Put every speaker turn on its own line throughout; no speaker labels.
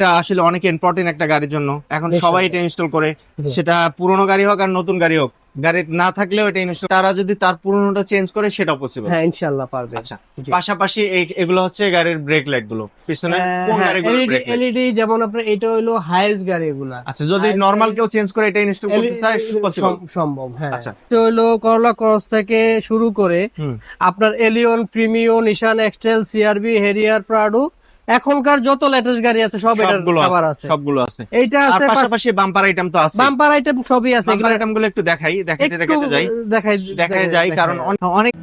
এটা আসলে অনেক ইম্পর্টেন্ট একটা গাড়ির জন্য। এখন সবাই এটা ইনস্টল করে। সেটা পুরোনো গাড়ি হোক আর নতুন গাড়ি হোক। গাড়ি না থাকলেও এটা ইনস্টল তারা যদি তার পুরোনোটা চেঞ্জ করে সেটা পসিবল
হ্যাঁ ইনশাল্লাহ পারবে।
আচ্ছা। পাশাপাশি এগুলো হচ্ছে গাড়ির ব্রেক লাইটগুলো। পিছনে
এলইডি
brake
এলইডি যেমন আপনার এটা হলো হাইয়েস্ট গাড়ি এগুলা।
আচ্ছা যদি নরমাল কেউ চেঞ্জ করে এটা ইনস্টল করতে চায় পসিবল
সম্ভব হ্যাঁ।
আচ্ছা।
তো হলো করলা ক্রস থেকে শুরু করে আপনার Allion Premio Nissan X Trail CRV Harrier Prado এখনকার যত লেটেস্ট গাড়ি আছে সব এটার কভার
আছে সবগুলো আছে।
এইটা আছে
পাশাপাশি বাম্পার আইটেম তো আছে।
বাম্পার আইটেম সবই আছে এগুলো
আইটেমগুলো একটু দেখাই দেখাইতে
দেখাতে
দেখাইতে যাই।
দেখাই
দেখাই যাই কারণ অনেক-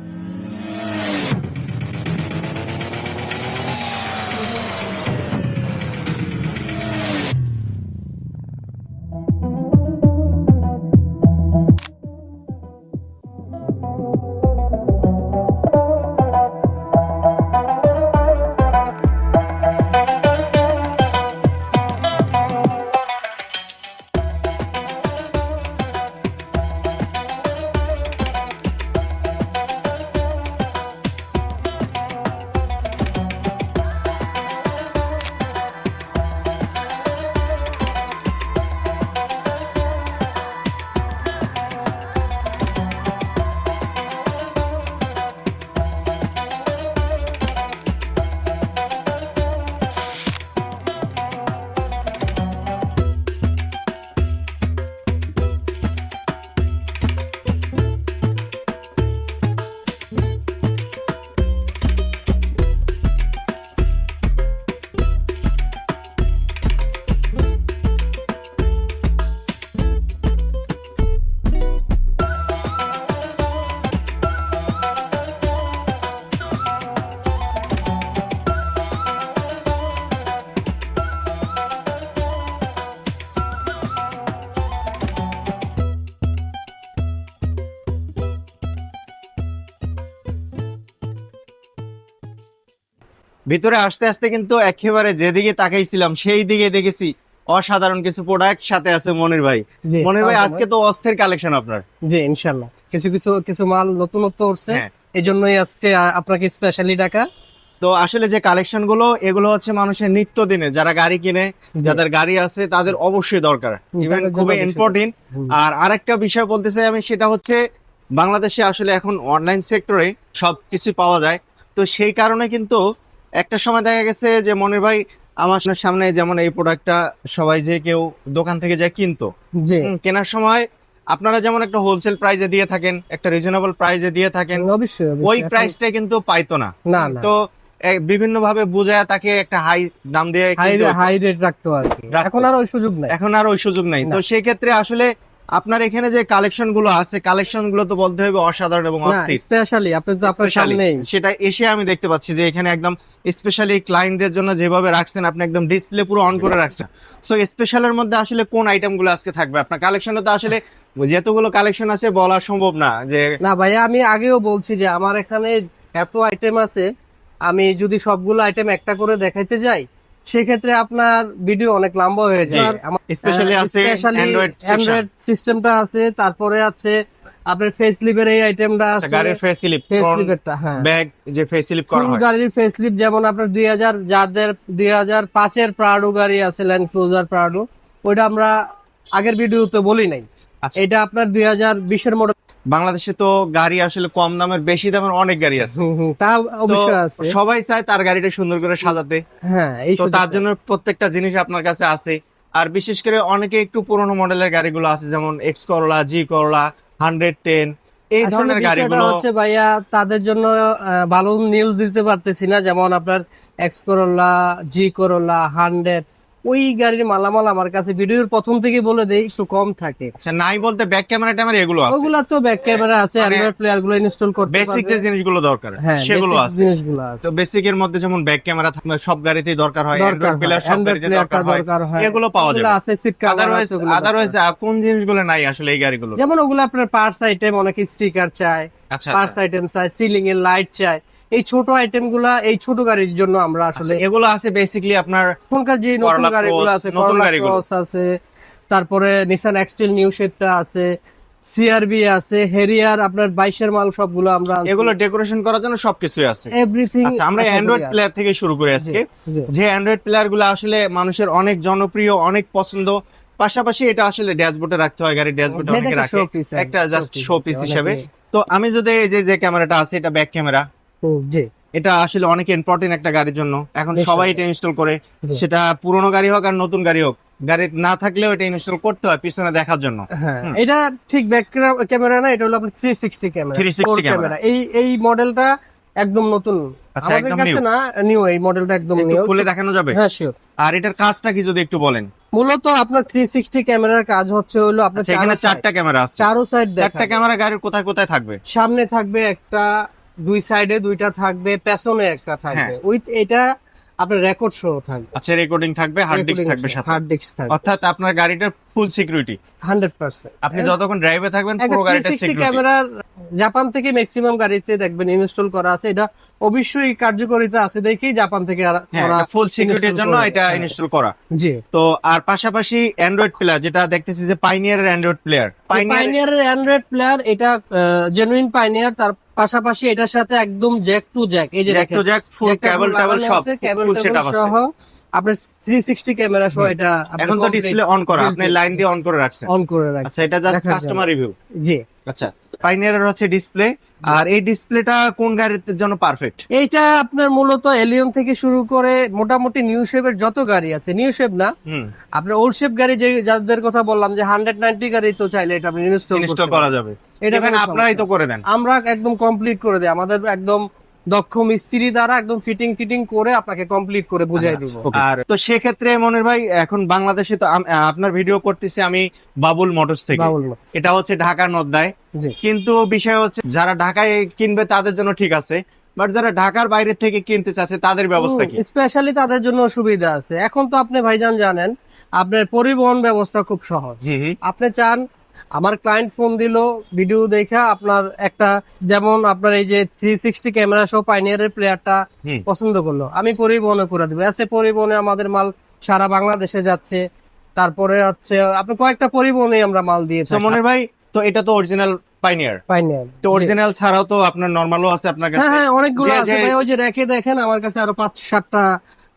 ভিতরে আস্তে আস্তে কিন্তু একেবারে যেদিকে তাকাইছিলাম সেই দিকে দেখেছি অসাধারণ কিছু প্রোডাক্ট সাথে আছে মনির ভাই। মনির ভাই আজকে তো অস্থির কালেকশন আপনার।
জি ইনশাল্লাহ কিছু কিছু কিছু মাল নতুনত্ব উঠছে।
হ্যাঁ।
এই জন্যই আজকে আপনাকে স্পেশালি ডাকা।
তো আসলে যে কালেকশনগুলো এগুলো হচ্ছে মানুষের নিত্য দিনে যারা গাড়ি কিনে যাদের গাড়ি আছে তাদের অবশ্যই দরকার। ইভেন খুবই ইম্পর্টেন্ট। আর আরেকটা বিষয় বলতে চাই আমি সেটা হচ্ছে বাংলাদেশে আসলে এখন অনলাইন সেক্টরে সবকিছু পাওয়া যায়। তো সেই কারণে কিন্তু একটা সময় দেখা গেছে যে মনির ভাই আমার সামনে যেমন এই প্রোডাক্টটা সবাই যে কেউ দোকান থেকে যায় কিনতো। কেনার সময় আপনারা যেমন একটা হোলসেল প্রাইজে দিয়ে থাকেন একটা রিজনেবল প্রাইজে দিয়ে থাকেন
অবশ্যই
ওই প্রাইসটা কিন্তু পাইতো না। তো বিভিন্ন ভাবে বুঝায় তাকে একটা হাই দাম দিয়ে
হাই রেট রাখতো আর। এখন আর ওই সুযোগ নাই।
এখন আর ওই সুযোগ নাই। তো সেই ক্ষেত্রে আসলে আপনার এখানে যে কালেকশনগুলো আছে কালেকশনগুলো তো বলতে হবে অসাধারণ এবং অস্থির।
স্পেশালি আপনি তো আপনার সামনেই।
সেটা এসে আমি দেখতে পাচ্ছি যে এখানে একদম স্পেশালি ক্লায়েন্টদের জন্য যেভাবে রাখছেন আপনি একদম ডিসপ্লে পুরো অন করে রাখছেন। সো স্পেশালের মধ্যে আসলে কোন আইটেমগুলো আজকে থাকবে? আপনার কালেকশনে তো আসলে যতগুলো কালেকশন আছে বলা সম্ভব না যে
না ভাইয়া আমি আগেও বলছি যে আমার এখানে এত আইটেম আছে আমি যদি সবগুলো আইটেম একটা করে দেখাইতে যাই সেক্ষেত্রে আপনার ভিডিও অনেক লম্বা হয়ে যায়।
স্পেশালি আছে অ্যান্ড্রয়েড
সিস্টেমটা আছে তারপরে আছে আপনার ফেস লিভের এই আইটেমটা আছে।
আচ্ছা, গাড়ির ফেস স্লিপ
ফেস লিভেরটা হ্যাঁ।
ব্যাগ যে ফেস স্লিপ করা হয়।
গাড়ির ফেস লিপ যেমন আপনার দুই হাজার যাদের দুই হাজার পাঁচের প্রাডো গাড়ি আছে ল্যান্ড ক্লোজার প্রাডো ওইটা আমরা আগের ভিডিওতে বলি নাই।
আচ্ছা।
এটা আপনার দুই হাজার বিশের মডেল
বাংলাদেশে তো গাড়ি আসলে কম দামের বেশি দামের অনেক গাড়ি আছে।
তা অবশ্যই আছে।
সবাই চায় তার গাড়িটা সুন্দর করে সাজাতে।
হ্যাঁ
তো তার জন্য প্রত্যেকটা জিনিস আপনার কাছে আছে। আর বিশেষ করে অনেকে একটু পুরোনো মডেলের গাড়িগুলো আছে যেমন এক্স করলা জি করলা হান্ড্রেড টেন এই ধরনের গাড়িগুলো
হচ্ছে ভাইয়া তাদের জন্য ভালো নিউজ দিতে পারতেছি না। যেমন আপনার এক্স করোলা জি করোলা হান্ড্রেড ওই গাড়ির মালামাল আমার কাছে ভিডিওর প্রথম থেকে বলে দেই একটু কম থাকে।
আচ্ছা নাই বলতে ব্যাক ক্যামেরা ট্যামেরা এগুলো আছে?
ওগুলা তো ব্যাক ক্যামেরা আছে অ্যান্ড্রয়েড প্লেয়ারগুলো ইনস্টল করতে
বেসিক যে জিনিসগুলো দরকার
হ্যাঁ
সেগুলো আছে।
জিনিসগুলো আছে।
তো বেসিক এর মধ্যে যেমন ব্যাক ক্যামেরা থাকবে সব গাড়িতেই দরকার হয় অ্যান্ড্রয়েড প্লেয়ার সব গাড়িতে দরকার হয় এগুলো পাওয়া যাবে।
আছে সিট কভার আছে
আদারওয়াইজ কোন জিনিসগুলো নাই আসলে এই গাড়িগুলো?
যেমন ওগুলো আপনার পার্টস আইটেম অনেকে স্টিকার চায়
আচ্ছা
পার্টস আইটেম চায় সিলিং এর লাইট চায় এই ছোট আইটেমগুলা এই ছোট গাড়ির জন্য আমরা আসলে
আসলে এগুলো আছে বেসিক্যালি আপনার
এখনকার যে নতুন গাড়িগুলো আছে করলা ক্রস আছে তারপরে নিসান এক্সটেল নিউ শেপটা আছে সিআরবি আছে হেরিয়ার আপনার বাইশের মাল সবগুলো আমরা
এগুলো ডেকোরেশন করার জন্য সবকিছুই আছে।
এভরিথিং
আচ্ছা আমরা অ্যান্ড্রয়েড প্লেয়ার থেকে শুরু করে আজকে। যে অ্যান্ড্রয়েড প্লেয়ারগুলো আসলে মানুষের অনেক জনপ্রিয় অনেক পছন্দ পাশাপাশি এটা আসলে ড্যাশবোর্ডে রাখতে হয় গাড়ির ড্যাশবোর্ডে অনেকে রাখে। একটা জাস্ট শো পিস হিসেবে। তো আমি যদি এই যে যে ক্যামেরাটা আছে এটা ব্যাক ক্যামেরা
জি।
এটা আসলে অনেক ইম্পর্টেন্ট একটা গাড়ির জন্য। এখন সবাই এটা ইনস্টল করে। সেটা পুরোনো গাড়ি হোক আর নতুন গাড়ি হোক। গাড়ি না থাকলেও এটা ইনস্টল করতে হয় পিছনে দেখার জন্য।
হ্যাঁ। এটা ঠিক ব্যাক ক্যামেরা না এটা হলো আপনার থ্রি সিক্সটি ক্যামেরা
360 ক্যামেরা।
এই এই মডেলটা একদম নতুন।
আচ্ছা,
আমাদের কাছে না নিউ এই মডেলটা একদম নিউ
খুলে দেখানো যাবে?
হ্যাঁ শিওর
আর এটার কাজটা কি যদি একটু বলেন?
মূলত আপনার থ্রি সিক্সটি ক্যামেরার কাজ হচ্ছে হলো আপনার
আচ্ছা এখানে চারটা ক্যামেরা আছে।
চারো সাইড
চারটা ক্যামেরা গাড়ির কোথায় কোথায় থাকবে?
সামনে থাকবে একটা দুই সাইডে দুইটা থাকবে পেছনে একটা থাকবে।
হ্যাঁ।
উইথ এটা আপনার রেকর্ড শো থাকবে।
আচ্ছা রেকর্ডিং থাকবে হার্ড ডিস্ক থাকবে সাথে।
হার্ড ডিস্ক থাকবে।
অর্থাৎ আপনার গাড়িটার ফুল সিকিউরিটি
হান্ড্রেড পার্সেন্ট।
আপনি যতক্ষণ ড্রাইভে থাকবেন পুরো
থ্রি
সিকিউরিটি
ক্যামেরার জাপান থেকে ম্যাক্সিমাম গাড়িতে দেখবেন ইনস্টল করা আছে। এটা অবশ্যই কার্যকারিতা আছে দেখেই জাপান থেকে
হ্যাঁ ফুল সিকিউরিটির জন্য এটা
হ্যাঁ।
ইনস্টল করা
জি।
তো আর পাশাপাশি অ্যান্ড্রয়েড প্লেয়ার যেটা দেখতেছি যে পাইনিয়ারের অ্যান্ড্রয়েড প্লেয়ার পাইনিয়ার
পাইনিয়ারের অ্যান্ড্রয়েড প্লেয়ার এটা জেনুইন পাইনিয়ার তার পাশাপাশি এটার সাথে একদম জ্যাক টু জ্যাক এই যে
jack to jack full cable table সব
কেবল সহ। আপনার থ্রি সিক্সটি ক্যামেরা সহ এটা
এখন তো ডিসপ্লে অন করা আপনি লাইন দিয়ে অন করে রাখছেন।
অন করে রাখছে
আচ্ছা এটা জাস্ট কাস্টমার রিভিউ
জি।
আচ্ছা পাইনিয়ারের হচ্ছে ডিসপ্লে আর এই ডিসপ্লেটা কোন গাড়ির জন্য পারফেক্ট
আপনার মূলত এলিয়ন থেকে শুরু করে মোটামুটি নিউ শেপের যত গাড়ি আছে নিউ শেপ না আপনার ওল্ড শেপ গাড়ি যে যাদের কথা বললাম যে হান্ড্রেড নাইনটি গাড়ি তো চাইলে এটা আপনি ইনস্টল
করা যাবে।
এটা
আপনারাই তো করে দেন
আমরা একদম কমপ্লিট করে দেয় আমাদের একদম দক্ষ মিস্ত্রি দ্বারা একদম ফিটিং ফিটিং করে আপনাকে কমপ্লিট করে বুঝাই দিব।
আর তো সেক্ষেত্রে মনির ভাই এখন বাংলাদেশে তো আপনার ভিডিও করতেছি আমি বাবুল মোটরস থেকে। এটা হচ্ছে ঢাকা নদ্দায়। কিন্তু বিষয় হচ্ছে যারা ঢাকায় কিনবে তাদের জন্য ঠিক আছে বাট যারা ঢাকার বাইরে থেকে কিনতে চাচ্ছে তাদের ব্যবস্থা কি?
স্পেশালি তাদের জন্য সুবিধা আছে। এখন তো আপনি ভাইজান জানেন আপনার পরিবহন ব্যবস্থা খুব সহজ। আপনি চান আমার ক্লায়েন্ট ফোন দিল ভিডিও দেখা আপনার একটা যেমন আপনার এই যে থ্রি সিক্সটি ক্যামেরা সহ পাইনিয়ারের প্লেয়ারটা। পছন্দ করল। আমি পরিবহনে করে দেবো। এসে পরিবহনে আমাদের মাল সারা বাংলাদেশে যাচ্ছে। তারপরে হচ্ছে আপনি কয়েকটা পরিবহনে আমরা মাল দিয়ে
তো মনির ভাই তো এটা তো অরিজিনাল পাইনিয়ার
পাইনিয়ার
তো অরিজিনাল ছাড়াও তো আপনার নরমালও আছে আপনার
হ্যাঁ
কাছে।
হ্যাঁ অনেকগুলো আছে ভাই। ওই যে রেখে দেখেন আমার কাছে আরও পাঁচ সাতটা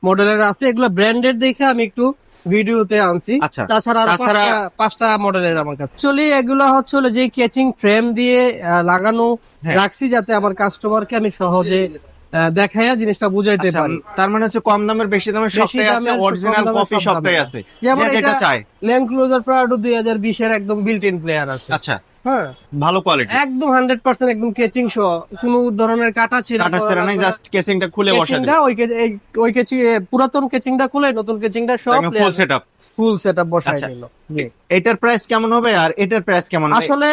মডেলের আছে এগুলো ব্র্যান্ডেড দেখে আমি একটু ভিডিওতে আনছি।
আচ্ছা।
তাছাড়া পাঁচটা মডেলের আমার কাছে। অ্যাকচুয়ালি এগুলো হচ্ছে যে কেচিং ফ্রেম দিয়ে লাগানো।
হ্যাঁ।
রাখছি যাতে আমার কাস্টমারকে আমি সহজে দেখাইয়া জিনিসটা বুঝাইতে
আচ্ছা,
পারি।
তার মানে হচ্ছে কম দামের বেশি দামের সবটাই আছে অরিজিনাল কপি সবটাই আছে।
যেমন এটা
চায়।
ল্যান্ড ক্লোজার প্রাডো দুই হাজার বিশের একদম বিল্ট ইন প্লেয়ার আছে।
আচ্ছা।
হ্যাঁ।
ভালো কোয়ালিটি
একদম হান্ড্রেড পার্সেন্ট একদম কেচিং সহ। কোনো ধরনের কাটা
কাটা নাই জাস্ট কেসিংটা খুলে
কেচিংটা ওই ওই কেচি পুরাতন কেচিংটা খুলে নতুন কেচিংটা সব
ফুল সেটআপ
ফুল সেটআপ বসাই
আচ্ছা।
দিল।
এটার প্রাইস কেমন হবে আর এটার প্রাইস কেমন
আসলে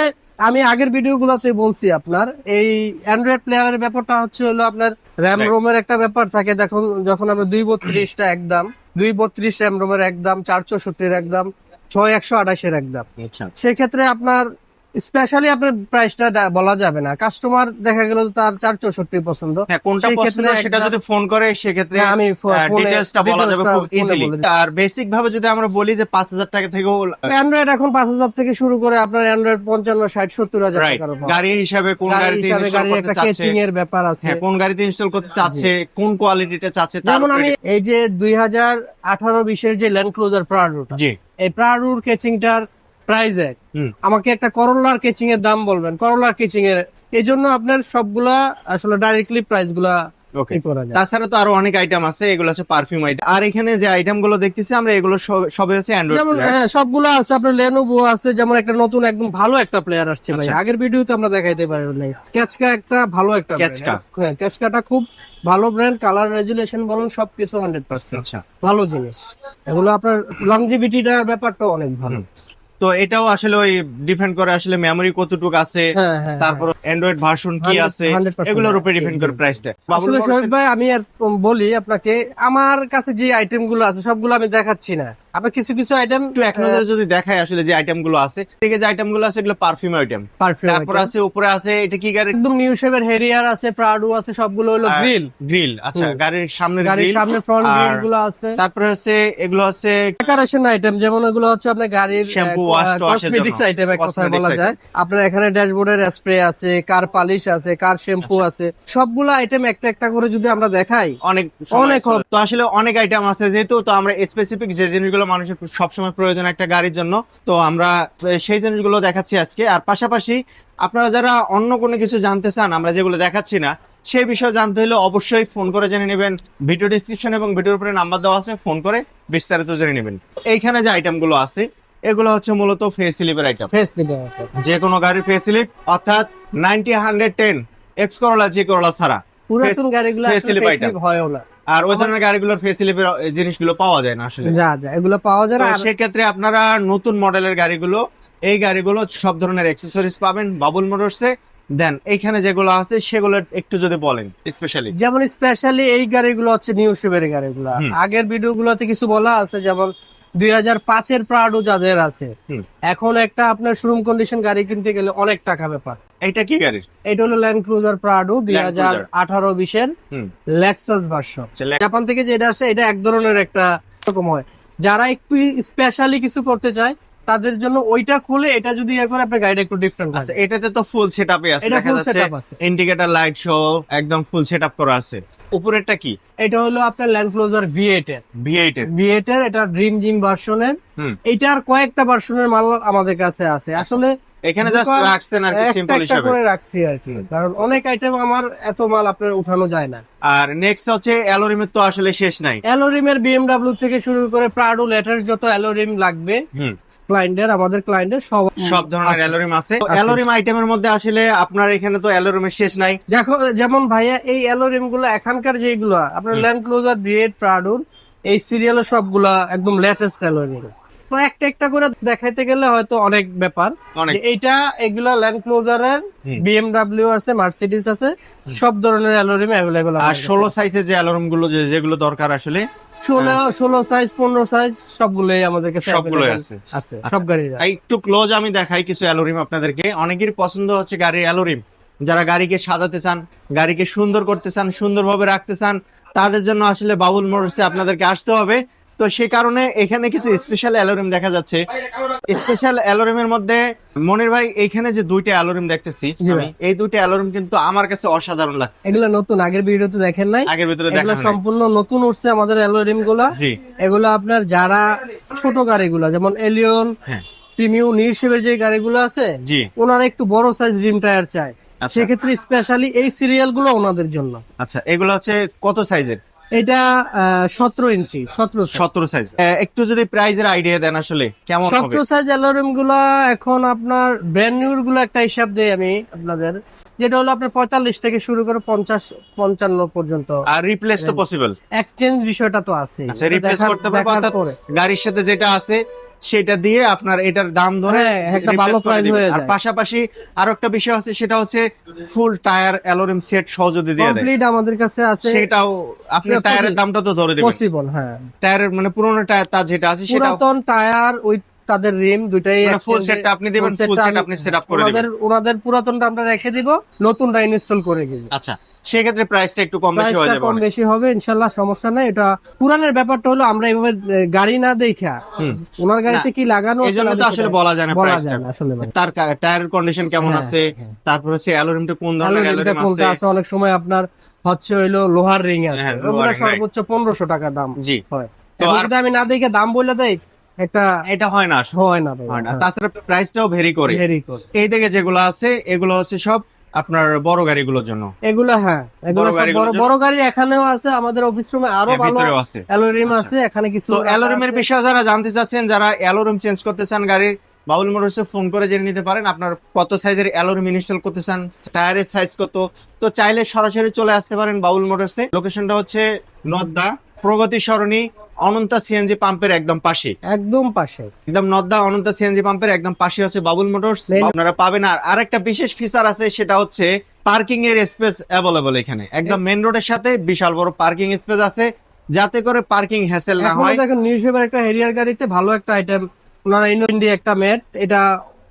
আমি আগের ভিডিওগুলোতে বলছি আপনার এই অ্যান্ড্রয়েড প্লেয়ারের ব্যাপারটা হচ্ছে হলো আপনার র্যাম. রোমের একটা ব্যাপার থাকে দেখুন যখন আমরা দুই বত্রিশটা একদম দুই বত্রিশ র্যাম রোমের একদম চার চৌষট্টির একদম ছয় একশো আঠাশের একদম।
আচ্ছা।
সেক্ষেত্রে আপনার স্পেশালি আপনার প্রাইসটা বলা যাবে না। কাস্টমার দেখা গেল তার চার চৌষট্টি পছন্দ।
হ্যাঁ কোনটা পছন্দ সেটা যদি ফোন করে সেক্ষেত্রে
হ্যাঁ, আমি
ডিটেলসটা বলা যাবে খুব ইজিলি আর বেসিক ভাবে যদি আমরা বলি যে পাঁচ হাজার টাকা থেকেও
অ্যান্ড্রয়েড এখন পাঁচ হাজার থেকে শুরু করে আপনার অ্যান্ড্রয়েড পঞ্চান্ন ষাট সত্তর হাজার টাকার
গাড়ি হিসাবে কোন
গাড়ি
গাড়িতে করতে
একটা কেচিং এর ব্যাপার আছে।
হ্যাঁ কোন গাড়িতে ইনস্টল করতে চাচ্ছে? কোন কোয়ালিটিতে চাচ্ছে
যেমন আমি এই যে দুই হাজার আঠারো বিশের যে ল্যান্ড ক্লোজার প্রাডুটা এই প্রাডুর কেচিংটার প্রাইস এক। আমাকে একটা করোলার কেচিং এর দাম বলবেন। করোলার কেচিং এর এই জন্য আপনার সবগুলা আসলে ডাইরেক্টলি প্রাইসগুলা
তাছাড়া তো আরও অনেক আইটেম আছে এগুলো হচ্ছে পারফিউম আইটেম আর এখানে যে আইটেমগুলো দেখতেছি আমরা এগুলো সব- সবই হচ্ছে অ্যান্ড্রয়েড
হ্যাঁ সবগুলা আছে। আপনার লেনোভো আছে যেমন একটা নতুন একদম ভালো একটা প্লেয়ার আসছে ভাই।
আচ্ছা।
আগের ভিডিওতে আমরা দেখাইতে পারি নাই ক্যাচকা একটা ভালো একটা
ক্যাচকা।
হ্যাঁ ক্যাচকাটা খুব ভালো ব্র্যান্ড কালার রেজুলেশন বলুন সবকিছু হান্ড্রেড পার্সেন্ট
আচ্ছা।
ভালো জিনিস। এগুলো আপনার লংজিভিটিটার ব্যাপারটা অনেক ভালো।
তো এটাও আসলে ওই ডিপেন্ড করে আসলে মেমোরি কতটুকু আছে
হ্যাঁ হ্যাঁ
তারপর অ্যান্ড্রয়েড ভার্সন কি আছে এগুলোর উপরে ডিপেন্ড করে প্রাইসটা
আসলে শহীদ ভাই আমি আর বলি আপনাকে আমার কাছে যে আইটেমগুলো আছে সবগুলো আমি দেখাচ্ছি না। আপনার কিছু কিছু আইটেম
একটু এক নজরে যদি দেখায় আসলে যে আইটেমগুলো আছে থেকে যে আইটেমগুলো আছে এগুলো পারফিউম আইটেম তারপর আছে উপরে আছে এটা কি গাড়ি
একদম নিউ শেপের হেরিয়ার আছে প্রাডু আছে সবগুলো হলো গ্রিল
গ্রিল আচ্ছা গাড়ির সামনে
গাড়ির সামনে ফ্রন্ট গ্রিলগুলো আছে।
তারপরে হচ্ছে এগুলো হচ্ছে
ডেকোরেশন আইটেম যেমন এগুলো হচ্ছে আপনার গাড়ির
টু
কসমেটিক্স আইটেম এক কথায় বলা যায়। আপনার এখানে ড্যাশবোর্ডের স্প্রে আছে কার পালিশ আছে কার শ্যাম্পু
আচ্ছা।
আছে। সবগুলা আইটেম একটা একটা করে যদি আমরা দেখাই
অনেক
অনেক
অনেক তো আসলে অনেক আইটেম আছে। যেহেতু তো আমরা স্পেসিফিক যে জিনিসগুলো মানুষের সবসময় প্রয়োজন একটা গাড়ির জন্য তো আমরা সেই জিনিসগুলো দেখাচ্ছি আজকে। আর পাশাপাশি আপনারা যারা অন্য কোনো কিছু জানতে চান আমরা যেগুলো দেখাচ্ছি না সেই বিষয়ে জানতে হলে অবশ্যই ফোন করে জেনে নেবেন। ভিডিও ডিসক্রিপশন এবং ভিডিওর উপরে নাম্বার দেওয়া আছে ফোন করে বিস্তারিত জেনে নেবেন। এইখানে যে আইটেমগুলো আছে এগুলো হচ্ছে মূলত ফেস স্লিপের আইটেম
ফেস
যে কোনো গাড়ির ফেস স্লিপ অর্থাৎ ninety hundred ten X Corolla যে করলা ছাড়া।
পুরাতন গাড়িগুলো আসলে
slip item।
না
আর ওই ধরনের গাড়িগুলোর ফেস জিনিসগুলো পাওয়া যায় না আসলে।
যা যা এগুলো পাওয়া যায় না।
সেক্ষেত্রে আপনারা নতুন মডেলের গাড়িগুলো এই গাড়িগুলো সব ধরনের অ্যাক্সেসরিজ পাবেন বাবুল মোটরসে দেন এইখানে যেগুলো আছে সেগুলো একটু যদি বলেন স্পেশালি
যেমন স্পেশালি এই গাড়িগুলো হচ্ছে নিউ শেপের গাড়িগুলো। আগের ভিডিও গুলোতে কিছু বলা আছে যেমন দুই হাজার পাঁচের প্রাডো যাদের আছে এখন একটা আপনার শোরুম কন্ডিশন গাড়ি কিনতে গেলে অনেক টাকা ব্যাপার।
এটা কি গাড়ি
এটা হলো ল্যান্ড ক্রুজার প্রাডো দুই হাজার আঠারো বিশের লেক্সাস ভার্সন জাপান থেকে যেটা আসে এটা এক ধরনের একটা রকম হয়। যারা একটু স্পেশালি কিছু করতে চায় তাদের জন্য ওইটা খুলে এটা যদি ইয়ে করে আপনার গাড়িটা একটু ডিফারেন্ট
আচ্ছা এটাতে তো ফুল সেটআপে আছে।
এটা
দেখা
full আছে।
ইন্ডিকেটর লাইট শো একদম ফুল সেটআপ করা আছে। উপরেরটা কি?
এটা হলো আপনার ল্যান্ড ভি এইট এর।
V8 এর।
ভি এইট এর এটা ড্রিম জিম ভার্সনের এটার কয়েকটা ভার্সনের মাল আমাদের কাছে আছে। আসলে
এখানে জাস্ট রাখছেন আর কি সিম্পল হিসাবে।
করে রাখছি আর কি। কারণ অনেক আইটেম আমার এত মাল আপনার উঠানো যায় না।
আর নেক্সট হচ্ছে অ্যালোরিমের তো আসলে শেষ নাই।
অ্যালোরিমের বিএমডাব্লিউ থেকে শুরু করে প্রাডো লেটার যত অ্যালোরিম লাগবে
হুম।
ক্লায়েন্টের আমাদের ক্লায়েন্টের সব
সব ধরনের অ্যালোরিম আছে। অ্যালোরিম আইটেমের মধ্যে আসলে আপনার এখানে তো অ্যালোরিমের শেষ নাই।
দেখো যেমন ভাইয়া এই অ্যালোরিমগুলো এখানকার যেগুলো আপনার ল্যান্ড ক্লোজার বিএড প্রাডোর এই সিরিয়ালের সবগুলা একদম লেটেস্ট অ্যালোরিম তো একটা একটা করে দেখাইতে গেলে হয়তো অনেক ব্যাপার। এইটা এগুলা ল্যান্ড ক্লোজারের। বিএমডাব্লিউ আছে মার্সিডিস আছে সব ধরনের অ্যালোরিম অ্যাভেলেবেল
আর ষোলো সাইজের যে অ্যালোরিমগুলো যেগুলো দরকার আসলে
ষোলো ষোলো সাইজ পনেরো সাইজ সবগুলোই আমাদের কাছে
সবগুলোই আছে।
আছে সব গাড়ির
একটু ক্লোজ আমি দেখাই কিছু অ্যালোরিম আপনাদেরকে। অনেকের পছন্দ হচ্ছে গাড়ির অ্যালোরিম যারা গাড়িকে সাজাতে চান গাড়িকে সুন্দর করতে চান সুন্দরভাবে রাখতে চান তাদের জন্য আসলে বাবুল মোটরসে আপনাদেরকে আসতে হবে। তো সে কারণে এখানে কিছু স্পেশাল অ্যালোরিম দেখা যাচ্ছে। স্পেশাল অ্যালোরিমের মধ্যে মনির ভাই এইখানে যে দুইটা অ্যালোরিম দেখতেছি এই দুইটা অ্যালোরিম কিন্তু আমার কাছে অসাধারণ লাগছে।
এগুলো নতুন আগের ভিডিওতে দেখেন নাই।
আগের ভিতরে
এগুলো সম্পূর্ণ নতুন উঠছে আমাদের অ্যালোরিমগুলা।
জি।
এগুলো আপনার যারা ছোট গাড়িগুলা যেমন এলিয়ন প্রিমিয়াম নিউ শেপের যে গাড়িগুলো আছে
জি।
ওনারা একটু বড় সাইজ রিম টায়ার চায়।
আচ্ছা।
সেক্ষেত্রে স্পেশালি এই সিরিয়ালগুলো ওনাদের জন্য।
আচ্ছা এগুলো হচ্ছে কত সাইজের
এটা সতেরো ইঞ্চি সতেরো
সতেরো সাইজ একটু যদি প্রাইজের আইডিয়া দেন আসলে কেমন
সতেরো সাইজ অ্যালোরিমগুলা এখন আপনার ব্র্যান্ড নিউরগুলো একটা হিসাব দেই আমি আপনাদের যেটা হলো আপনার পঁয়তাল্লিশ থেকে শুরু করে পঞ্চাশ পঞ্চান্ন পর্যন্ত।
আর রিপ্লেস তো পসিবল
এক্সচেঞ্জ বিষয়টা তো আছে
আচ্ছা রিপ্লেস করতে পারব গাড়ির সাথে যেটা আছে সেটা দিয়ে আপনার এটার দাম ধরে
হ্যাঁ, একটা ভালো
প্রাইস।
হয়ে
আর
যায়।
পাশাপাশি আরও একটা বিষয় আছে সেটা হচ্ছে ফুল টায়ার অ্যালোরিম সেট সহ যদি দিয়ে
কমপ্লিট আমাদের কাছে আছে।
সেটাও আপনি টায়ারের দামটা তো ধরে দিবেন।
পসিবল হ্যাঁ।
টায়ারের মানে পুরোনো টায়ার তার যেটা আছে সেটা
পুরাতন টায়ার ওই তাদের রিম
full
exchange-
setটা আপনি দিবেন,
আমি-
আপনি up করে
ওনাদের ওনাদের পুরাতনটা আমরা রেখে দিব নতুনটা ইনস্টল করে দিব
আচ্ছা সেক্ষেত্রে প্রাইসটা একটু কম বেশি হয়ে যাবে
কম
অনেক।
বেশি হবে ইনশাল্লাহ সমস্যা নাই। এটা পুরানের ব্যাপারটা হলো আমরা এইভাবে গাড়ি না দেখা ওনার গাড়িতে কি লাগানো
তো আসলে বলা যায় না প্রাইসটা
আসলে
তার টায়ারের কন্ডিশন কেমন
হ্যাঁ,
আছে? তারপর হচ্ছে অ্যালোরিমটা কোন ধরনের
অ্যালুমিনিয়ামটা কোনটা
আছে?
অনেক সময় আপনার হচ্ছে হইল লোহার রিং আছে।
হ্যাঁ,
ওগুলো সর্বোচ্চ পনেরোশো টাকা দাম
জি।
হয়। যদি আমি না দেখে দাম বলে দেই একটা
এটা হয় না
হয় না
হয় না। তাছাড়া প্রাইসটাও ভেরি করে।
ভেরি গুড
এই দিকে যেগুলো আছে এগুলো হচ্ছে সব আপনার বড় গাড়িগুলোর জন্য।
এগুলো হ্যাঁ। এগুলো
বড়
গাড়ি এখানেও আছে আমাদের অফিস রুমে আরও
হ্যাঁ,
ভালো
আছে।
অ্যালোরিম আছে এখানে কিছু
অ্যালোরিমের বিষয়ে যারা জানতে চাচ্ছেন যারা অ্যালোরিম চেঞ্জ করতে চান গাড়ির বাবুল মোটরসে ফোন করে জেনে নিতে পারেন আপনার কত সাইজের অ্যালোরিম ইনস্টল করতে চান টায়ারের সাইজ কত। তো চাইলে সরাসরি চলে আসতে পারেন বাবুল মোটরসে লোকেশনটা হচ্ছে নদ্দা প্রগতি সরণি অনন্তা সিএনজি পাম্পের একদম পাশে।
একদম পাশে।
একদম নদ্দা অনন্তা সিএনজি পাম্পের একদম পাশে হচ্ছে বাবুল মোটরস। আপনারা পাবেন। আর আরেকটা বিশেষ ফিচার আছে সেটা হচ্ছে পার্কিং এর স্পেস অ্যাভেলেবল এখানে। একদম মেন রোডের সাথে বিশাল বড় পার্কিং স্পেস আছে যাতে করে পার্কিং হ্যাসেল না হয়।
দেখেন নিউ শেপের একটা হেরিয়ার গাড়িতে ভালো একটা আইটেম ওনারা ইন্ডিয়া একটা ম্যাট এটা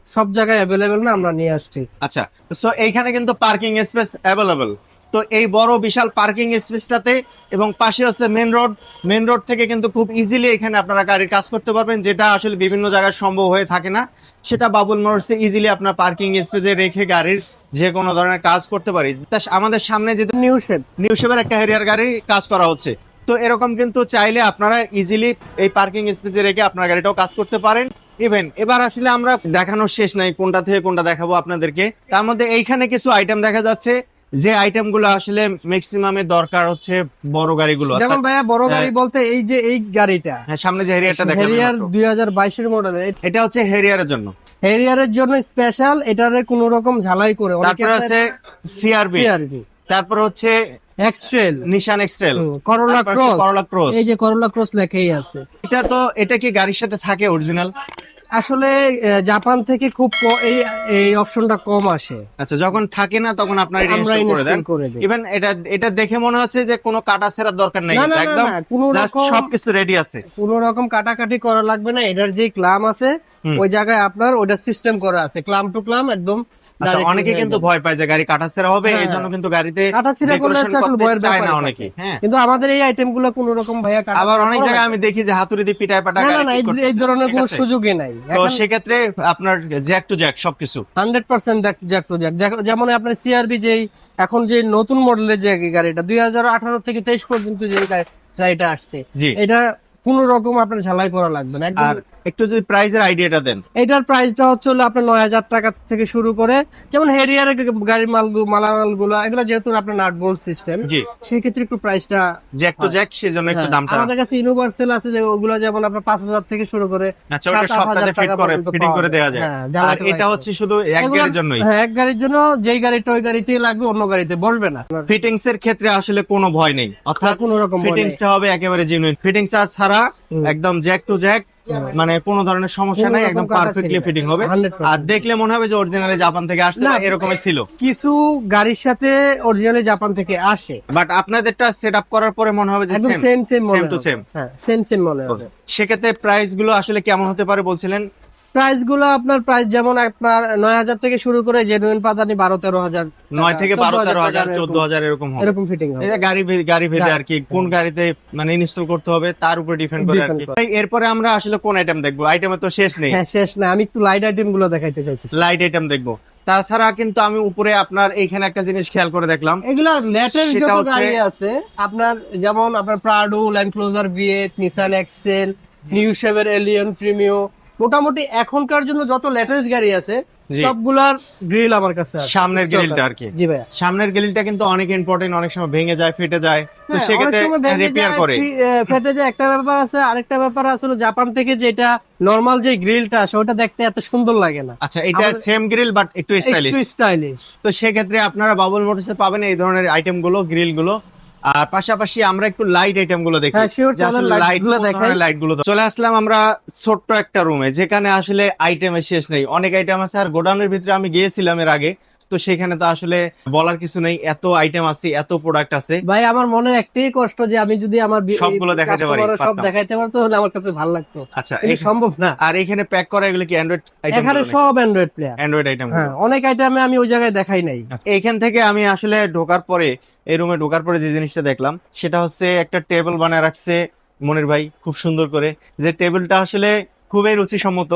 সব জায়গায় অ্যাভেলেবেল না আমরা নিয়ে আসছি।
আচ্ছা সো এইখানে কিন্তু পার্কিং স্পেস অ্যাভেলেবল তো এই বড় বিশাল পার্কিং স্পেসটাতে এবং পাশে হচ্ছে মেন রোড মেন রোড থেকে কিন্তু খুব ইজিলি এখানে আপনারা গাড়ির কাজ করতে পারবেন যেটা আসলে বিভিন্ন জায়গায় সম্ভব হয়ে থাকে না। সেটা বাবুল মোটরসে ইজিলি আপনার পার্কিং স্পেসে রেখে গাড়ির যে কোনো ধরনের কাজ করতে পারি। তা আমাদের সামনে যে
নিউ শেপ
নিউ শেপের একটা হেরিয়ার গাড়ি কাজ করা হচ্ছে। তো এরকম কিন্তু চাইলে আপনারা ইজিলি এই পার্কিং স্পেসে রেখে আপনার গাড়িটাও কাজ করতে পারেন। ইভেন এবার আসলে আমরা দেখানোর শেষ নাই কোনটা থেকে কোনটা দেখাবো আপনাদেরকে। তার মধ্যে এইখানে কিছু আইটেম দেখা যাচ্ছে। যে আইটেমগুলো আসলে ম্যাক্সিমামে দরকার হচ্ছে বড় গাড়িগুলো
যেমন ভাইয়া বড় গাড়ি বলতে এই যে এই গাড়িটা
হ্যাঁ সামনে যে হেরিয়ারটা দেখলাম
হেরিয়ার
এইমাত্র।
দুই হাজার বাইশের মডেলের
এটা হচ্ছে হেরিয়ারের জন্য।
হেরিয়ারের জন্য স্পেশাল এটারে কোন রকম ঝালাই করে।
তারপরে আছে সিআরবি
সিআরভি
তারপর হচ্ছে
X Trail
Nissan X Trail
Corolla Cross
Corolla Cross
এই যে করোলা ক্রস লেখাই আছে।
এটা তো এটা কি গাড়ির সাথে থাকে অরিজিনাল
আসলে জাপান থেকে খুব এই এই অপশনটা কম আসে।
আচ্ছা যখন থাকে না তখন আপনার
আমরা
install করে দেন।
দিই।
ইভেন এটা এটা দেখে মনে হচ্ছে যে কোনো কাটা ছেঁড়ার দরকার নেই। একদম
কোনো
জাস্ট
রকম-
সবকিছু রেডি আছে।
কোন রকম কাটাকাটি করা লাগবে না এটার যে ক্লাম আছে ওই জায়গায় আপনার ওইটা সিস্টেম করা আছে। ক্লাম টু ক্লাম একদম
আচ্ছা অনেকে কিন্তু ভয় পায় যে গাড়ি কাটা ছেঁড়া হবে
হ্যাঁ,
এই জন্য কিন্তু গাড়িতে
কাটাছিড়া করলে আসলে ভয়ের ব্যাপার
না অনেকে হ্যাঁ।
কিন্তু আমাদের এই আইটেমগুলো কোন রকম ভাইয়া কাটা
আবার অনেক জায়গায় আমি দেখি যে হাতুড়ি দিয়ে পিটায় পাটা
না না এই- ধরনের কোনো সুযোগই নাই।
তো সেক্ষেত্রে আপনার জ্যাক টু জ্যাক সবকিছু?
Hundred percent jack to jack যেমন আপনার সিআরবি যেই এখন যে নতুন মডেলের যে গাড়িটা দুই হাজার আঠারো থেকে তেইশ পর্যন্ত যে গাড়ি- গাড়িটা আসছে। এটা কোন রকম আপনার ঝালাই করা লাগবে না। একদম
একটু যদি প্রাইজের আইডিয়াটা দেন।
এটার প্রাইসটা হচ্ছে হলো আপনার নয় হাজার টাকা থেকে শুরু করে যেমন হেরিয়ার গাড়ির মাল মালামালগুলো এগুলো যেহেতু আপনার নাট বোল্ট সিস্টেম
জি।
সেই ক্ষেত্রে একটু প্রাইসটা
জ্যাক টু জ্যাক সেজন্য একটু দামটা।
আমাদের কাছে ইউনিভার্সাল আছে যে ওগুলো যেমন আপনার পাঁচ হাজার থেকে শুরু করে
আচ্ছা ওটা সবটাতে ফিট করে ফিটিং করে দেওয়া যায়।
হ্যাঁ,
আর এটা হচ্ছে শুধু এক গাড়ির জন্যই।
হ্যাঁ এক গাড়ির জন্য যেই গাড়িটা ওই গাড়িতেই লাগবে অন্য গাড়িতে বসবে না।
ফিটিংস এর ক্ষেত্রে আসলে কোনো ভয় নেই। অর্থাৎ
কোনো রকম
ফিটিংসটা হবে একেবারে জেনুইন ফিটিংস ছাড়া একদম জ্যাক টু জ্যাক মানে কোনো ধরনের সমস্যা নাই একদম পারফেক্টলি ফিটিং হবে। আর দেখলে মনে হবে যে অরিজিনালি জাপান থেকে আসছে
না,
এরকমই ছিল।
কিছু গাড়ির সাথে অরিজিনালি জাপান থেকে আসে।
বাট আপনাদেরটা সেট আপ করার পরে মনে হবে যে same
same same
same to same
হ্যাঁ সেম সেম মনে হবে।
সেক্ষেত্রে প্রাইসগুলো আসলে কেমন হতে পারে বলছিলেন?
প্রাইসগুলো আপনার প্রাইস যেমন আপনার নয় হাজার থেকে শুরু করে জেনুইন পাদানি বারো তেরো হাজার
নয় থেকে বারো তেরো হাজার চোদ্দ হাজার এরকম
এরকম ফিটিং
এটা গাড়ি গাড়ি ভেদে আর কি কোন গাড়িতে মানে ইনস্টল করতে হবে তার উপর ডিপেন্ড করে আর কি। ভাই, এরপরে আমরা আসলে কোন আইটেম দেখব? আইটেমে তো শেষ নেই।
হ্যাঁ শেষ না। আমি একটু লাইট আইটেমগুলো দেখাইতে চাইতেছি।
লাইট আইটেম দেখব। তাছাড়া কিন্তু আমি উপরে আপনার এইখানে একটা জিনিস খেয়াল করে দেখলাম।
এগুলো লেটেস্ট যত গাড়ি আছে আপনার যেমন আপনার Prado Land Cruiser V8 Nissan X Trail new শেভের Allion Premio মোটামুটি এখনকার জন্য যত লেটেস্ট গাড়ি আছে সবগুলার গ্রিল আমার কাছে
সামনের গ্রিলটা আর কি।
জি ভাইয়া।
সামনের গ্রিলটা কিন্তু অনেক ইম্পর্টেন্ট অনেক সময় ভেঙে যায় ফেটে যায়। তো
হ্যাঁ,
সেক্ষেত্রে রিপেয়ার করে।
ফেটে যায়। একটা ব্যাপার আছে আরেকটা ব্যাপার আসলে জাপান থেকে যেটা নরমাল যে গ্রিলটা আছে ওটা দেখতে এত সুন্দর লাগে না।
আচ্ছা এটা সেম গ্রিল বাট একটু স্টাইলিশ
একটু স্টাইলিশ
তো সেক্ষেত্রে আপনারা বাবুল মোটরসে পাবেন এই ধরনের আইটেমগুলো গ্রিলগুলো আর পাশাপাশি আমরা একটু লাইট আইটেমগুলো দেখি।
হ্যাঁ, light গুলো দেখাই।
লাইটগুলো চলে আসলাম আমরা ছোট্ট একটা রুমে যেখানে আসলে আইটেমের শেষ নেই। অনেক আইটেম আছে আর গোডাউনের ভিতরে আমি গিয়েছিলাম এর আগে। তো সেখানে তো আসলে বলার কিছু নেই। এত আইটেম আছে এত প্রোডাক্ট আছে।
ভাই আমার মনে একটাই কষ্ট যে আমি যদি আমার
সবগুলো দেখাতে পারি,
সব। দেখাইতে পারতো তাহলে আমার কাছে ভালো লাগতো।
আচ্ছা এই-
সম্ভব না।
আর এখানে প্যাক করা এগুলো কি অ্যান্ড্রয়েড আইটেম
এখানে সব অ্যান্ড্রয়েড প্লেয়ার
অ্যান্ড্রয়েড আইটেম
হ্যাঁ অনেক আইটেমে আমি ওই জায়গায় দেখাই নাই।
এখান থেকে আমি আসলে ঢোকার পরে এই রুমে ঢোকার পরে যে জিনিসটা দেখলাম সেটা হচ্ছে একটা টেবিল বানায় রাখছে মনির ভাই খুব সুন্দর করে। যে টেবিলটা আসলে খুবই রুচিসম্মত।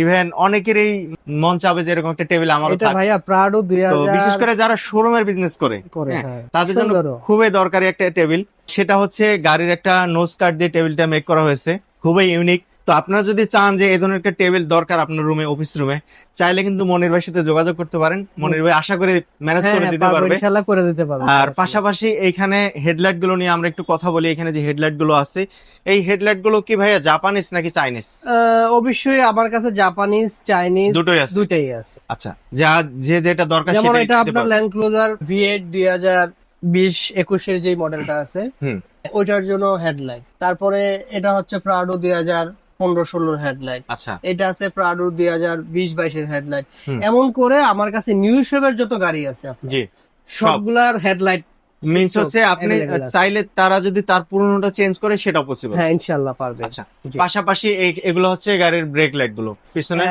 ইভেন অনেকেরই মন চাবে যে এরকম একটা টেবিল আমারও
ভাইয়া প্রাডো
বিশেষ করে যারা শোরুমের বিজনেস করে
করে,
হ্যাঁ,
হ্যাঁ।
তাদের জন্য খুবই দরকারি একটা টেবিল সেটা হচ্ছে গাড়ির একটা নোজ কাট দিয়ে টেবিলটা মেক করা হয়েছে। খুবই ইউনিক তো আপনারা যদি চান যে এই ধরনের একটা টেবিল দরকার আপনার রুমে অফিস রুমে চাইলে কিন্তু মনির ভাইয়ের সাথে যোগাযোগ করতে পারেন। মনির ভাই আশা করে ম্যানেজ
হ্যাঁ
করে দিতে
পারব, ইনশাল্লাহ করে দিতে পারবে।
আর পাশাপাশি এখানে হেডলাইটগুলো নিয়ে আমরা একটু কথা বলি। এখানে যে হেডলাইটগুলো আছে এই হেডলাইটগুলো কি ভাইয়া জাপানিজ নাকি চাইনিজ
অবশ্যই আমার কাছে জাপানিজ চাইনিজ
দুটোই আছে।
দুটাই আছে।
আচ্ছা যা যে যেটা দরকার
যেমন এটা আপনার ল্যান্ড ক্লোজার ভিএট দুই হাজার বিশ একুশের যে মডেলটা আছে
হুম।
ওইটার জন্য হেডলাইট তারপরে এটা হচ্ছে প্রাডো দুই হাজার পনেরো ষোলোর হেডলাইট
আচ্ছা।
এটা আছে প্রাডো দুই হাজার বিশ বাইশের হেডলাইট এমন করে আমার কাছে নিউ শেভের যত গাড়ি আছে সবগুলার হেডলাইট
মিনস হচ্ছে আপনি চাইলে তারা যদি তার পুরনোটা চেঞ্জ করে সেটা পসিবল
হ্যাঁ ইনশাল্লাহ পারবে।
আচ্ছা। পাশাপাশি এগুলো হচ্ছে গাড়ির ব্রেক লাইটগুলো। পিছনে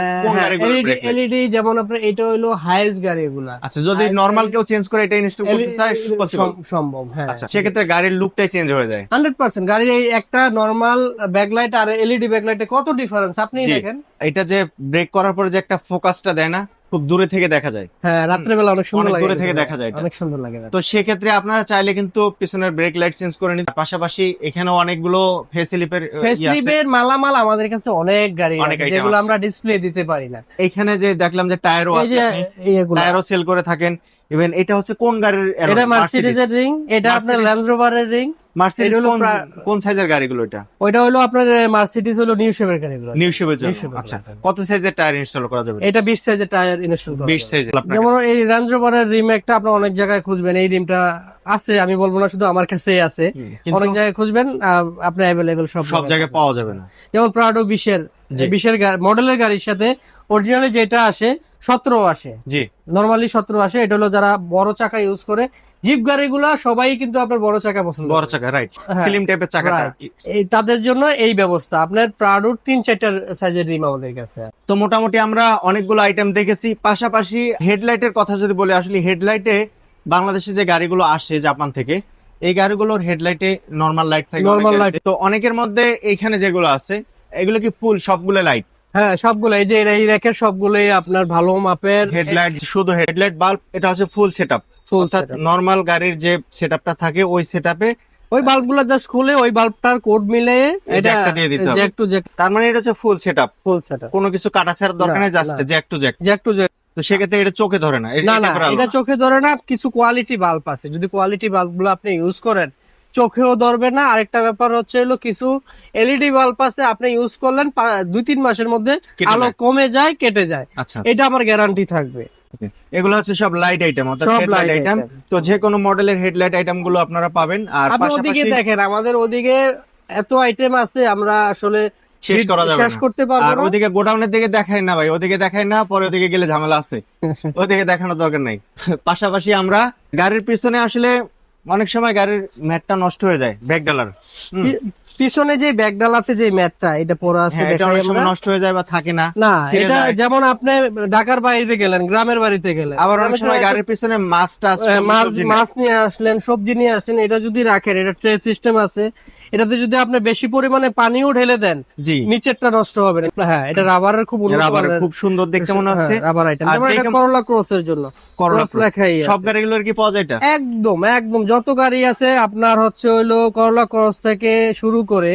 এলইডি যেমন আপনার এটা হলো হাইস্ট গাড়ি এগুলা।
আচ্ছা যদি নরমাল কেউ চেঞ্জ করে এটা ইনস্টল করতে চায় পসিবল
সম্ভব হ্যাঁ।
আচ্ছা সেক্ষেত্রে গাড়ির লুকটাই চেঞ্জ হয়ে যায়।
হান্ড্রেড পার্সেন্ট গাড়ির এই একটা নর্মাল ব্যাকলাইট আর এলইডি ব্যাকলাইটে কত ডিফারেন্স আপনি দেখেন।
এটা যে ব্রেক করার পরে যে একটা ফোকাসটা দেয় না খুব দূরে থেকে দেখা যায়।
হ্যাঁ রাত্রেবেলা অনেক সুন্দর লাগে
দূরে থেকে দেখা যায়
অনেক সুন্দর লাগে
তো সেক্ষেত্রে আপনারা চাইলে কিন্তু পিছনের ব্রেক লাইট চেঞ্জ করে নিতে পাশাপাশি এখানে অনেকগুলো ফেসিলিপের
ফেসলিপের মালামাল আমাদের কাছে অনেক গাড়ি আছে যেগুলো আমরা ডিসপ্লে দিতে পারি না।
এখানে যে দেখলাম যে টায়ারও আছে টায়ারও সেল করে থাকেন। ইভেন এটা হচ্ছে কোন গাড়ির
এটা মার্সিডিজের রিং এটা আপনার ল্যান্ড রোভারের রিং
মার্সিডিজ কোন কোন সাইজের গাড়িগুলো এটা?
ওইটা হলো আপনার মার্সিডিজ হলো নিউ শেপের গাড়িগুলো।
নিউ শেপের জন্য।
এর
আচ্ছা কত সাইজের টায়ার ইনস্টল করা যাবে?
এটা বিশ সাইজের টায়ার ইনস্টল করা
20 সাইজের
যেমন। এই রেঞ্জ রোভারের রিম একটা আপনার অনেক জায়গায় খুঁজবেন। এই রিমটা আছে আমি বলব না শুধু আমার কাছেই আছে। অনেক জায়গায় খুঁজবেন আপনার অ্যাভেলেবেল সব
সব জায়গায় পাওয়া যাবে না।
যেমন প্রাডো বিশের। বিশের মডেলের গাড়ির সাথে অরিজিনালি যেটা আসে সতেরো আসে।
জি।
নর্মালি সতেরো আসে এটা হলো যারা বড় চাকা ইউজ করে। জিপ গাড়িগুলা সবাই কিন্তু আপনার বড় চাকা পছন্দ
বড়। চাকা রাইট স্লিম টাইপের.
এই তাদের জন্য এই ব্যবস্থা। আপনার প্রাডোর তিন চারটার সাইজের রিম আমাদের কাছে।
তো মোটামুটি আমরা অনেকগুলো আইটেম দেখেছি। পাশাপাশি হেডলাইটের কথা যদি বলি আসলে হেডলাইটে বাংলাদেশে যে গাড়িগুলো আসে জাপান থেকে এই গাড়িগুলোর হেডলাইটে নর্মাল লাইট থাকে নর্মাল
লাইট
তো অনেকের মধ্যে এইখানে যেগুলো আছে এগুলো কি ফুল? সবগুলো লাইট
হ্যাঁ সবগুলো। এই যে এই র্যাকের সবগুলোই আপনার ভালো মাপের
হেডলাইট শুধু হেডলাইট বাল্ব এটা হচ্ছে ফুল সেটআপ অর্থাৎ
setup।
নর্মাল গাড়ির যে সেটআপটা থাকে ওই সেটআপে
ওই বাল্বগুলো জাস্ট খুলে ওই বাল্বটার কোড মিলে এটা
দিয়ে দিতে হবে।
জ্যাক টু জ্যাক
তার মানে এটা হচ্ছে ফুল সেটআপ
ফুল সেটআপ
কোনো কিছু কাটা ছাড়ার দরকার নেই just jack to jack
jack to jack
তো সেক্ষেত্রে এটা চোখে ধরে না
না না এটা চোখে ধরে না কিছু কোয়ালিটি বাল্ব আছে। যদি কোয়ালিটি বাল্বগুলো আপনি ইউজ করেন চোখেও ধরবে না। আরেকটা ব্যাপার হচ্ছে হলো কিছু এলইডি বাল্ব আছে আপনি ইউজ করলেন দুই তিন মাসের মধ্যে আলো কমে যায় কেটে যায়।
আচ্ছা।
এটা আমার গ্যারান্টি থাকবে।
এগুলো হচ্ছে সব লাইট আইটেম অর্থাৎ
সব
হেডলাইট আইটেম তো যে কোনো মডেলের হেডলাইট আইটেমগুলো আপনারা পাবেন। আর
ওদিকে দেখেন আমাদের ওদিকে এত আইটেম আছে আমরা আসলে
শেষ করা যাবে
শেষ করতে পারব
আর ওদিকে গোডাউনের দিকে দেখায় না ভাই ওদিকে দেখায় না পরে ওদিকে গেলে ঝামেলা আছে। ওদিকে দেখানোর দরকার নাই। পাশাপাশি আমরা গাড়ির পিছনে আসলে অনেক সময় গাড়ির ম্যাটটা নষ্ট হয়ে যায় ব্যাক ডালার।
পিছনে যে ব্যাগ ডালাতে যে ম্যাটটা এটা পরে আছে
হ্যাঁ নষ্ট হয়ে যায় বা থাকে না।
না এটা যেমন আপনি ঢাকার বাইরে গেলেন গ্রামের বাড়িতে গেলেন।
আবার অনেক সময় গাড়ির পিছনে মাছটা
মাছ মাছ নিয়ে আসলেন সবজি নিয়ে আসলেন এটা যদি রাখেন এটা ট্রে সিস্টেম আছে। এটাতে যদি আপনি বেশি পরিমাণে পানিও ঢেলে দেন
জি।
নিচেরটা নষ্ট হবে না। হ্যাঁ এটা রাবারের খুব উন্নত
রাবার খুব সুন্দর দেখতে মনে হচ্ছে।
হ্যাঁ, রাবার আইটেম যেমন এটা করলা ক্রসের জন্য।
করলা
cross লেখাই আছে।
সব গাড়িগুলোর কি পাওয়া যায় এটা?
একদম একদম। যত গাড়ি আছে আপনার হচ্ছে হইল করলা ক্রস থেকে শুরু করে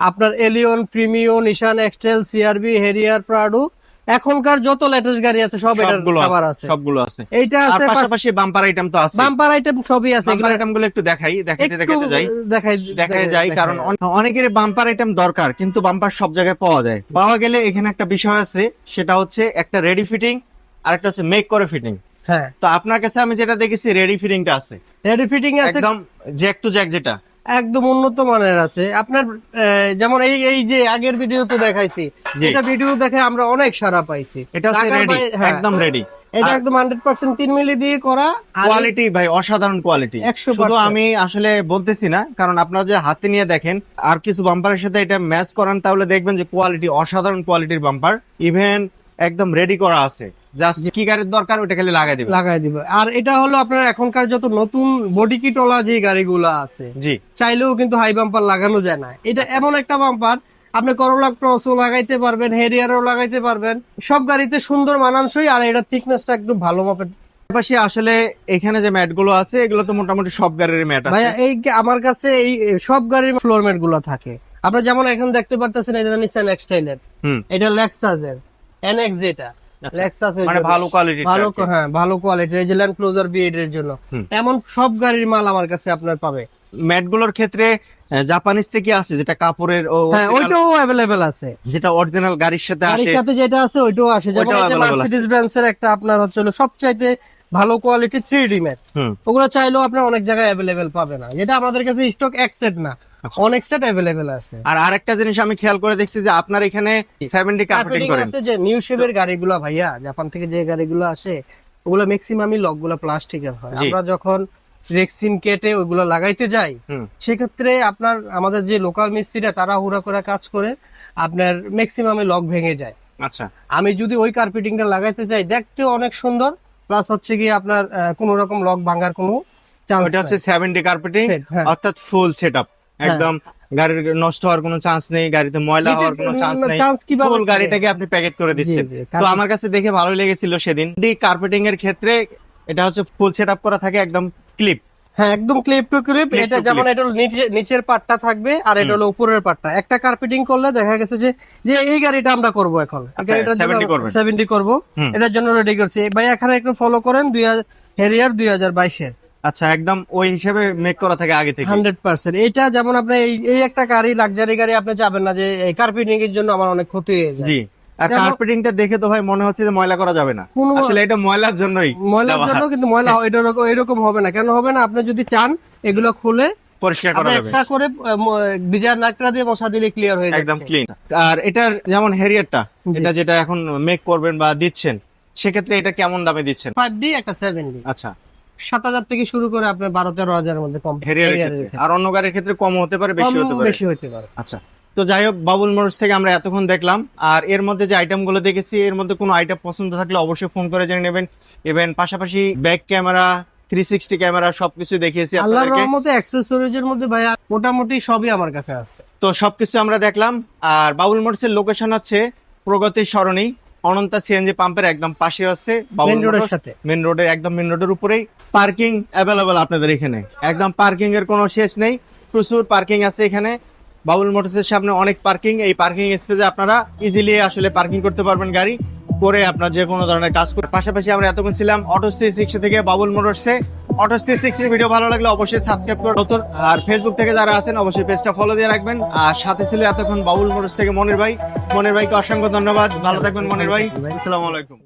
আপনার Allion Premio Nissan X Trail CRV Harrier Prado এখনকার যত লেটেস্ট গাড়ি আছে সব এটার খাবার
আছে সবগুলো আছে।
এইটা আছে
পাশাপাশি বাম্পার আইটেম তো আছে
বাম্পার আইটেম সবই আছে
বাম্পার
এগুলো
আইটেমগুলো একটু দেখাই দেখাইতে
একটু
দেখাইতে যাই।
দেখাই
দেখাই যায় কারণ অনে- অনেকেরই বাম্পার আইটেম দরকার কিন্তু বাম্পার সব জায়গায় পাওয়া যায়। পাওয়া গেলে এখানে একটা বিষয় আছে সেটা হচ্ছে একটা রেডি ফিটিং আর একটা হচ্ছে মেক করে ফিটিং
হ্যাঁ।
তো আপনার কাছে আমি যেটা দেখেছি রেডি ফিটিংটা আছে।
রেডি ফিটিং আছে
একদম জ্যাক টু জ্যাক যেটা।
একদম উন্নত মানের আছে। আপনার যেমন এই এই যে আগের ভিডিও তো দেখাইছি। এটা ভিডিও দেখে আমরা অনেক সারা পাইছি।
এটা হচ্ছে রেডি
হ্যাঁ,
একদম রেডি
এটা একদম হান্ড্রেড পার্সেন্ট তিন মিলি দিয়ে করা
কোয়ালিটি ভাই অসাধারণ কোয়ালিটি শুধু আমি আসলে বলতেছি না কারণ আপনারা যে হাতে নিয়ে দেখেন আর কিছু বাম্পারের সাথে এটা ম্যাচ করান তাহলে দেখবেন যে কোয়ালিটি অসাধারণ কোয়ালিটির বাম্পার ইভেন একদম রেডি করা আছে। জাস্ট কি গাড়ির দরকার ওটা খালি লাগাই দিবেন।
লাগাই দিব। আর এটা হলো আপনার এখনকার যত নতুন বডি কিট ওলা যে গাড়িগুলো আছে
জি।
চাইলেও কিন্তু হাই বাম্পার লাগানো যায় না। এটা এমন একটা বাম্পার আপনি করোলা ক্রসও লাগাইতে পারবেন হেরিয়ারও লাগাইতে পারবেন। সব গাড়িতে সুন্দর মানানসই আর এটা থিকনেসটা একদম ভালো মাপের।
পাশাপাশি আসলে এখানে যে ম্যাটগুলো আছে এগুলো তো মোটামুটি সব গাড়ির ম্যাট আছে।
ভাইয়া এই আমার কাছে এই সব গাড়ির ফ্লোর ম্যাটগুলো থাকে। আপনারা যেমন এখন দেখতে পারতেছেন এটা নিসান এক্সটাইলের এটা লেক্সাসের এনএক্স যেটা
আচ্ছা। মানে ভালো কোয়ালিটির
ভালো হ্যাঁ ভালো কোয়ালিটির এই ক্লোজার বিএড এর জন্য। এমন সব গাড়ির মাল আমার কাছে আপনার পাবে।
ম্যাটগুলোর ক্ষেত্রে জাপানিজ থেকে আছে যেটা কাপড়ের ও
হ্যাঁ ওইটাও অ্যাভেলেবেল আছে।
যেটা অরিজিনাল গাড়ির সাথে
গাড়ির
আসে।
সাথে যেটা আছে ওইটাও আসে। যেমন। মার্সিডিজ ব্র্যান্ডসের একটা আপনার হচ্ছে সবচাইতে ভালো কোয়ালিটি থ্রি ডি ম্যাট ওগুলো চাইলেও আপনার অনেক জায়গায় অ্যাভেলেবেল পাবে না যেটা আমাদের কাছে স্টক এক সেট না। অনেক সেট অ্যাভেলেবেল আছে।
আর আরেকটা জিনিস আমি খেয়াল করে দেখছি যে আপনার এখানে সেভেন্টি কার্পেটিং
কার্পেটিং
করেন।
আছে যে নিউ শেপের গাড়িগুলো ভাইয়া জাপান থেকে যে গাড়িগুলো আসে ওগুলো ম্যাক্সিমামই লকগুলো প্লাস্টিকের হয়। আমরা যখন রেক্সিন কেটে ওইগুলো লাগাইতে যাই সেক্ষেত্রে আপনার আমাদের যে লোকাল মিস্ত্রিরা তারা হুড়া করে কাজ করে আপনার ম্যাক্সিমামে লক ভেঙে যায়।
আচ্ছা।
আমি যদি ওই কার্পেটিংটা লাগাইতে চাই দেখতেও অনেক সুন্দর প্লাস হচ্ছে কি আপনার কোন রকম লক ভাঙার কোনো চান্স
হচ্ছে সেভেন্টি কার্পেটিং
হ্যাঁ।
অর্থাৎ ফুল সেট একদম গাড়ির নষ্ট হওয়ার কোনো চান্স নেই গাড়িতে ময়লা হওয়ার কোনো চান্স নেই ফুল গাড়িটাকে আপনি প্যাকেট করে দিচ্ছেন। তো আমার কাছে দেখে ভালো লেগেছিল সেদিন। কার্পেটিং এর ক্ষেত্রে এটা হচ্ছে ফুল সেট করা থাকে একদম ক্লিপ
হ্যাঁ একদম ক্লিপ টু ক্লিপ এটা যেমন এটা হলো নিচের পার্টটা থাকবে আর এটা হলো উপরের পার্টটা একটা কার্পেটিং করলে দেখা গেছে যে যে এই গাড়িটা আমরা করব এখন।
70 করবেন।
সেভেন্টি করব। এটার জন্য রেডি করছি। ভাই এখানে একটু ফলো করেন দুই হাজার হেরিয়ার দুই হাজার বাইশের।
আচ্ছা একদম ওই হিসেবে মেক করা থাকে আগে থেকে?
Hundred percent. এটা যেমন আপনি এই একটা গাড়ি লাক্সারি গাড়ি আপনি যাবেন না যে কার্পেটিং এর জন্য আমার অনেক ক্ষতি হয়ে যায়।
জি। আর কার্পেটিংটা দেখে তো ভাই মনে হচ্ছে যে ময়লা করা যাবে না। আসলে এটা ময়লার জন্যই
ময়লার জন্য কিন্তু ময়লা এরকম এরকম হবে না। কেন হবে না? আপনি যদি চান এগুলো খুলে
পরিষ্কার করা যাবে।
একটা করে বিজার নাকড়া দিয়ে মশা দিলে ক্লিয়ার হয়ে
একদম ক্লিন আর এটার যেমন হেরিয়ারটা এটা যেটা এখন মেক করবেন বা দিচ্ছেন সেক্ষেত্রে এটা কেমন দামে দিচ্ছেন?
ফাইভ ডি একটা সেভেন ডি
আচ্ছা।
সাত হাজার থেকে শুরু করে আপনার বারো তেরো হাজারের মধ্যে কম।
আর অন্য গাড়ির ক্ষেত্রে কম হতে পারে বেশি হতে পারে।
বেশি হতে পারে।
আচ্ছা তো যাই হোক বাবুল মোটরস থেকে আমরা এতক্ষণ দেখলাম। আর এর মধ্যে যে আইটেমগুলো দেখেছি এর মধ্যে কোনো আইটেম পছন্দ থাকলে অবশ্যই ফোন করে জেনে নেবেন। ইভেন পাশাপাশি back camera three sixty camera সবকিছু দেখিয়েছি
আল্লাহর রহমতে অ্যাক্সেসরিজ এর মধ্যে ভাইয়া মোটামুটি সবই আমার কাছে আছে।
তো সবকিছু আমরা দেখলাম। আর বাবুল মোটরসের লোকেশন হচ্ছে প্রগতি সরণি। অনন্তা সিএনজি পাম্পের একদম পাশে আছে
মেন রোডের সাথে।
মেন রোডের একদম মেন রোডের উপরেই পার্কিং অ্যাভেলেবল আপনাদের এখানে। একদম পার্কিং এর কোনো শেষ নেই। প্রচুর পার্কিং আছে এখানে। বাবুল মোটরসের সামনে অনেক পার্কিং এই পার্কিং স্পেসে আপনারা ইজিলি আসলে পার্কিং করতে পারবেন গাড়ি। করে আপনার যে কোনো ধরনের কাজ করে। পাশাপাশি আমরা এতক্ষণ ছিলাম অটো থ্রি সিক্সটি থেকে বাবুল মোটরসে অটো সিক্স এর ভিডিও ভালো লাগলে অবশ্যই সাবস্ক্রাইব করে নতুন আর ফেসবুক থেকে যারা আছেন, অবশ্যই পেজটা ফলো দিয়ে রাখবেন। আর সাথে ছিল এতক্ষণ বাবুল মোটরস থেকে মনির ভাই। মনির ভাইকে অসংখ্য ধন্যবাদ। ভালো থাকবেন মনির ভাই। আসসালামু আলাইকুম।